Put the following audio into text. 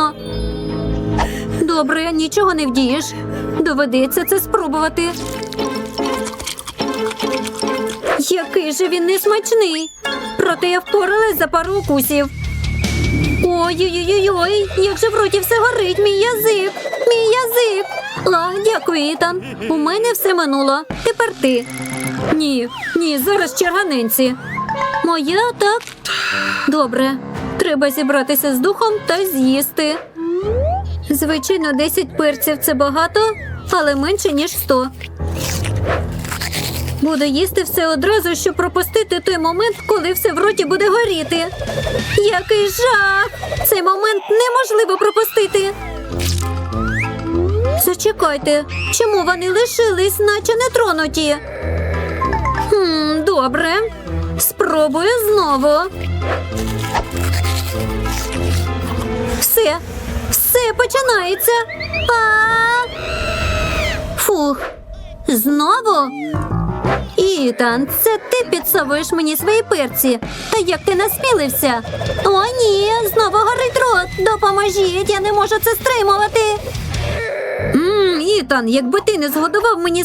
смачно. Добре, нічого не вдієш. Доведеться це спробувати. Який же він несмачний. Проте я впоралась за пару укусів. Ой-ой-ой, як же в роті все горить, мій язик, мій язик. А, дякую, Ітан. У мене все минуло. Тепер ти. Ні, ні, зараз черга Ненсі. Моя так. Добре. Треба зібратися з духом та з'їсти. Звичайно, 10 перців це багато, але менше, ніж 100. Буду їсти все одразу, щоб пропустити той момент, коли все в роті буде горіти. Який жах! Цей момент неможливо пропустити. Зачекайте, чому вони лишились, наче не тронуті? Хм, добре. Спробую знову. Починається. А! Фух. Знову? Ітан, це ти підсовуєш мені свої перці. Та як ти насмілився? О, ні, знову горить рот. Допоможіть, я не можу це стримувати. Ітан, якби ти не згодував мені